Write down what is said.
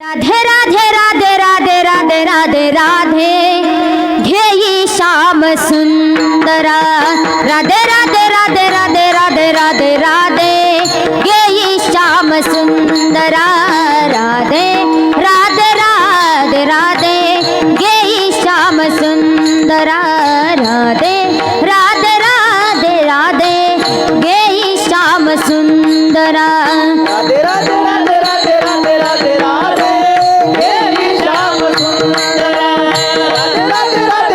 राधे राधे राधे राधे राधे राधे राधे घे श्याम सुंदरा राधे राधे राधे राधे राधे राधे राधे घे श्याम सुंदरा राधे राधे राधे राधे घे श्याम सुंदरा राधे राधे राधे राधे घे श्याम सुंदरा राधे राधे রাস্তায়